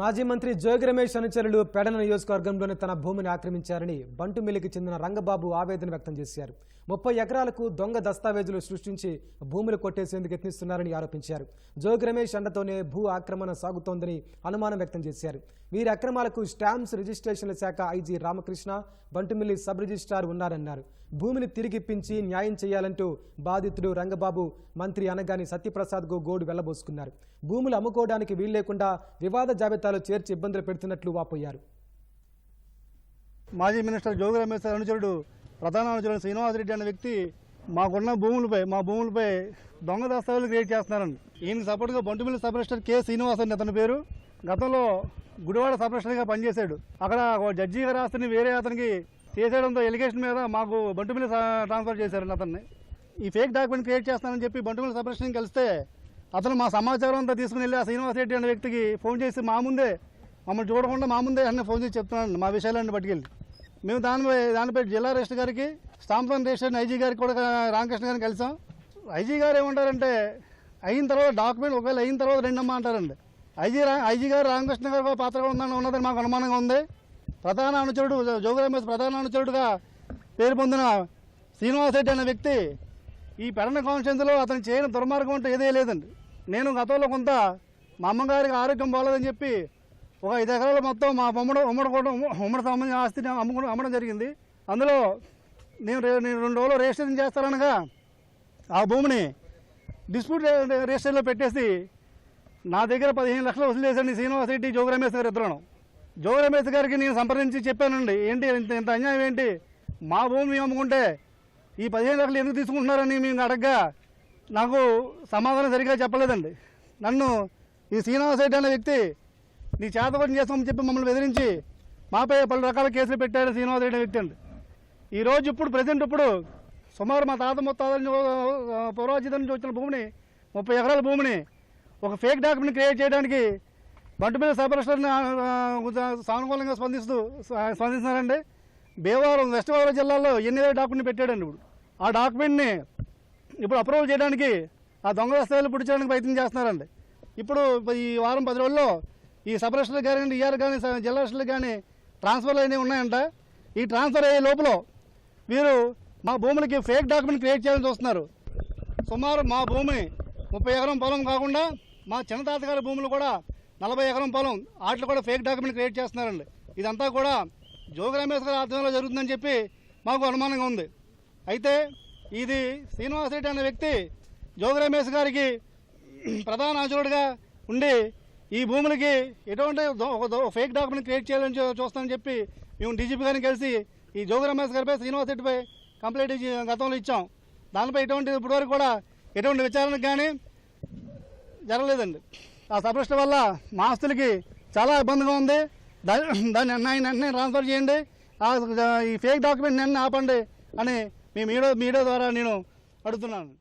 మాజీ మంత్రి జోగి రమేష్ అనుచరులు పెడన నియోజకవర్గంలోని తన భూమిని ఆక్రమించారని బంటుమిల్లికి చెందిన రంగబాబు ఆవేదన వ్యక్తం చేశారు. ముప్పై ఎకరాలకు దొంగ దస్తావేజులు సృష్టించి భూములు కొట్టేసేందుకు యత్నిస్తున్నారని ఆరోపించారు. జోగి రమేష్ అండతోనే భూ ఆక్రమణ సాగుతోందని అనుమానం వ్యక్తం చేశారు. వీరి అక్రమాలకు స్టాంప్స్ రిజిస్ట్రేషన్ల శాఖ IG Ramakrishna Bantumilli sub registrar ఉన్నారన్నారు. భూమిని తిరిగిప్పించి న్యాయం చేయాలంటూ బాధితుడు రంగబాబు మంత్రి అనగాని సత్యప్రసాద్కు గోడు వెళ్ళబోసుకున్నారు భూములు అమ్ముకోవడానికి వీల్లేకుండా వివాద జాబితాలో చేర్చి ఇబ్బందులు పెడుతున్నట్లు వాపోయారు. మాజీ మినిస్టర్ జోగి రమేష్ అనుచరుడు ప్రధాన అనుచరుడు శ్రీనివాసరెడ్డి అనే వ్యక్తి మాకున్న భూములపై మా భూములపై దొంగ దస్తావేజులు క్రియేట్ చేస్తున్నారని. ఈయన సపోర్ట్గా Bantumilli sub register K Srinivas అని అతని పేరు. గతంలో గుడివాడ సబ్ రిజిస్టర్గా పనిచేశాడు. అక్కడ ఒక జడ్జి గారి ఆస్తిని వేరే అతనికి చేసేయడంతో ఎలిగేషన్ మీద మాకు బంటుమిల్లి మీద ట్రాన్స్ఫర్ చేశారండి అతన్ని. ఈ ఫేక్ డాక్యుమెంట్ క్రియేట్ చేస్తానని చెప్పి బంటుమిల్లి సబ్ కలిస్తే అతను మా సమాచారం అంతా తీసుకుని వెళ్ళి ఆ శ్రీనివాసరెడ్డి అనే వ్యక్తికి ఫోన్ చేసి మా ముందే మమ్మల్ని చూడకుండా మా ముందే అన్నీ ఫోన్ చేసి చెప్తున్నాను మా విషయాలన్నీ పట్టుకెళ్ళి మేము దానిపై దానిపై జిల్లా రిజిస్టర్ గారికి స్టాంప్సన్ రిజిస్టర్ ఐజీ గారికి కూడా రామకృష్ణ గారిని కలిసాం. ఐజీ గారు ఏమంటారంటే అయిన తర్వాత డాక్యుమెంట్ ఒకవేళ అయిన తర్వాత రెండమ్మ అంటారండి. ఐజీ ఐజీ గారు రామకృష్ణ గారు పాత్ర కూడా ఉందని ఉన్నదని మాకు అనుమానంగా ఉంది. ప్రధాన అనుచరుడు జోగురామేశ్వర ప్రధాన అనుచరుడుగా పేరు పొందిన శ్రీనివాసరెడ్డి అనే వ్యక్తి ఈ పెరణ కాన్స్టిట్యూన్సీలో అతను చేయని దుర్మార్గం అంటే ఏదే లేదండి. నేను గతంలో కొంత మా అమ్మగారికి ఆరోగ్యం బాగలేదని చెప్పి ఒక ఐదు ఎకరాలు మొత్తం మా ఉమ్మడి ఉమ్మడి కూడా ఉమ్మడి సంబంధించిన ఆస్తిని అమ్ముకు అమ్మడం జరిగింది. అందులో నేను నేను రెండు రోజులు రిజిస్ట్రేషన్ చేస్తారనగా ఆ భూమిని డిస్ప్యూట్ రిజిస్టర్లో పెట్టేసి నా దగ్గర పదిహేను లక్షలు వసూలు చేశాను శ్రీనివాసరెడ్డి శ్రీనివాస్ జోగి రమేష్ గారు ఇద్దరు జోగి రమేష్ గారికి నేను సంప్రదించి చెప్పానండి. ఏంటి ఇంత ఇంత అన్యాయం ఏంటి? మా భూమి మేము అమ్ముకుంటే ఈ పదిహేను లక్షలు ఎందుకు తీసుకుంటున్నారని మేము అడగ్గా నాకు సమాధానం సరిగ్గా చెప్పలేదండి. నన్ను ఈ శ్రీనివాస్ రెడ్డి అనే వ్యక్తి నీ చేతపని చేస్తామని చెప్పి మమ్మల్ని బెదిరించి మాపై పలు రకాల కేసులు పెట్టారు శ్రీనివాస రెడ్డి వ్యక్తి అండి. ఈరోజు ఇప్పుడు ప్రజెంట్ ఇప్పుడు సుమారు మా తాత ముత్తాతల పూర్వాజితం నుంచి వచ్చిన భూమిని ముప్పై ఎకరాల భూమిని ఒక ఫేక్ డాక్యుమెంట్ క్రియేట్ చేయడానికి బంటుపల్లి సబరిస్టర్ని సానుకూలంగా స్పందిస్తూ స్పందిస్తున్నారండి. భీమవరం వెస్ట్ గోదావరి జిల్లాలో ఎన్ని డాక్యుమెంట్ పెట్టాడండి ఇప్పుడు. ఆ డాక్యుమెంట్ని ఇప్పుడు అప్రూవల్ చేయడానికి ఆ దొంగ స్థాయిలో పుడిచడానికి ప్రయత్నం చేస్తున్నారండి. ఇప్పుడు ఈ వారం పది రోజుల్లో ఈ సబ్ కానీ ఈఆర్ కానీ జిల్లా రిజిస్టర్లు కానీ ట్రాన్స్ఫర్లు అనేవి ఉన్నాయంట. ఈ ట్రాన్స్ఫర్ అయ్యే లోపల వీరు మా భూములకి ఫేక్ డాక్యుమెంట్ క్రియేట్ చేయాలని చూస్తున్నారు. సుమారు మా భూమిని ముప్పై ఎకరం పొలం కాకుండా మా చిన్న తాతగారి భూములు కూడా నలభై ఎకరం పొలం. వాటిలో కూడా ఫేక్ డాక్యుమెంట్ క్రియేట్ చేస్తున్నారండి. ఇదంతా కూడా జోగి రమేష్ గారి ఆధ్వర్యంలో జరుగుతుందని చెప్పి మాకు అనుమానంగా ఉంది. అయితే ఇది శ్రీనివాసరెడ్డి అనే వ్యక్తి జోగి రమేష్ గారికి ప్రధాన ఆచరుడుగా ఉండి ఈ భూములకి ఎటువంటి ఒక ఫేక్ డాక్యుమెంట్ క్రియేట్ చేయాలని చూస్తానని చెప్పి మేము డీజీపీ గారిని కలిసి ఈ జోగి రమేష్ గారిపై శ్రీనివాస్ రెడ్డిపై కంప్లైంట్ ఇచ్చి గతంలో ఇచ్చాం. దానిపై ఎటువంటి ఇప్పటివరకు కూడా ఎటువంటి విచారణకు కానీ జరగలేదండి. ఆ సబ్రెస్ట్ వల్ల మా ఆస్తులకి చాలా ఇబ్బందిగా ఉంది. దాన్ని దాన్ని వెంటనే ట్రాన్స్ఫర్ చేయండి. ఈ ఫేక్ డాక్యుమెంట్ నిన్న ఆపండి అని మీ మీడియా మీడియా ద్వారా నేను అడుగుతున్నాను.